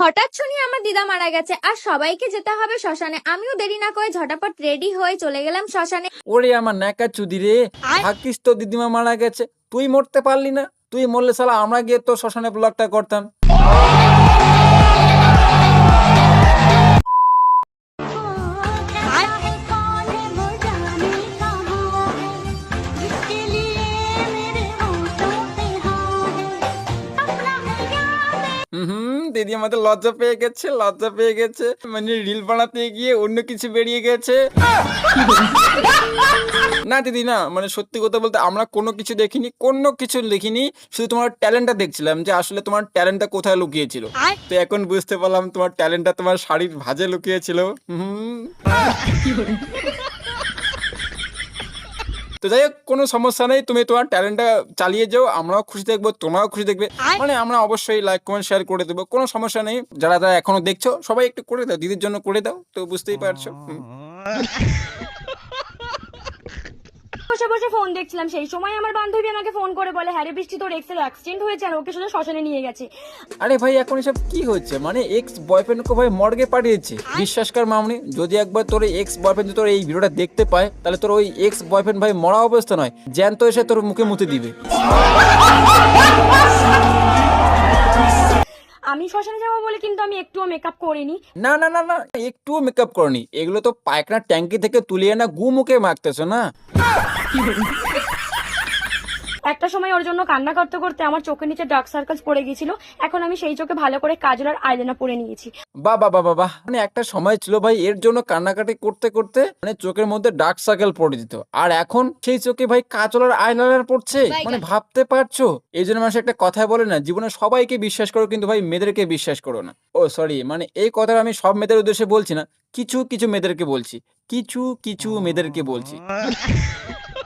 হঠাৎ শুনি আমার দিদা মারা গেছে আর সবাইকে যেতে হবে শ্মশানে। আমিও দেরি না করে ঝটাপট রেডি হয়ে চলে গেলাম শ্মশানে। ওরে আমার ন্যাকা চুদি রে থাকিস তো দিদিমা মারা গেছে। তুই মরতে পারলি না তুই মরলে সালা আমরা গিয়ে তো শ্মশানে ব্লগটা করতাম। হুম দিদি আমাদের লজ্জা পেয়ে গেছে লজ্জা পেয়ে গেছে। মানে রিল বানাতে গিয়ে অন্য কিছু বেরিয়ে গেছে। না দিদি না মানে সত্যি কথা বলতে আমরা কোনো কিছু দেখিনি কোনো কিছু দেখিনি শুধু তোমার ট্যালেন্টটা দেখছিলাম যে আসলে তোমার ট্যালেন্টটা কোথায় লুকিয়েছিল। তো এখন বুঝতে পারলাম তোমার ট্যালেন্টটা তোমার শাড়ির ভাজে লুকিয়েছিল। হুম। তো যাই হোক কোনো সমস্যা নেই তুমি তোমার ট্যালেন্টটা চালিয়ে যাও আমরাও খুশি দেখব তোমরাও খুশি দেখবে মানে আমরা অবশ্যই লাইক কমেন্ট শেয়ার করে দেবো কোনো সমস্যা নেই। যারা যারা এখনও দেখছ সবাই একটু করে দাও দিদির জন্য করে দাও তো বুঝতেই পারছ। বসে বসে ফোন দেখছিলাম। সেই সময় আমার বান্ধবী আমাকে ফোন করে বলে হ্যারে বৃষ্টি তোর এক্সের অ্যাক্সিডেন্ট হয়েছে আর ওকে শুধু শ্মশানে নিয়ে গেছে। আরে ভাই এখন এসব কি হচ্ছে মানে এক্স বয়ফ্রেন্ডকে ভাই মর্গে পাঠিয়েছে। বিশ্বাস কর মামনি যদি একবার তোর এক্স বয়ফ্রেন্ড তোর এই ভিডিওটা দেখতে পায় তাহলে তোর ওই এক্স বয়ফ্রেন্ড ভাই মরা অবস্থা নয়। জ্যান্ত এসে তোর মুখে মুতে দিবে। আমি শ্মশানে যাব বলে কিন্তু আমি একটুও মেকআপ করিনি। না না না না একটুও মেকআপ করনি। এগুলো তো পায়খানার ট্যাঙ্কি থেকে তুলিয়ে না গু মুখে মাখতেছো না? একটা সময় ওর জন্য কান্না করতে করতে আমার চোখের নিচে ডার্ক সার্কেলস পড়ে গিয়েছিল। এখন আমি সেই চোখে ভালো করে কাজল আর আইলাইনার পরে নিয়েছি। বাহ বাহ বাহ বাহ, বাহ। মানে একটা সময় ছিল ভাই এর জন্য কান্নাকাটি করতে করতে মানে চোখের মধ্যে ডার্ক সার্কেল পড়ে দিত আর এখন সেই চোখে ভাই কাজল আর আইলাইনার পড়ছে। মানে ভাবতে পারছ? এই জন্য মানুষ একটা কথা বলে না জীবনে সবাইকে বিশ্বাস করো কিন্তু ভাই মেয়েদেরকে বিশ্বাস করো না। ও সরি মানে এই কথাটা আমি সব মেয়েদের উদ্দেশ্যে বলছি না কিছু কিছু মেয়েদেরকে বলছি। কিছু কিছু মেয়েদেরকে বলছি।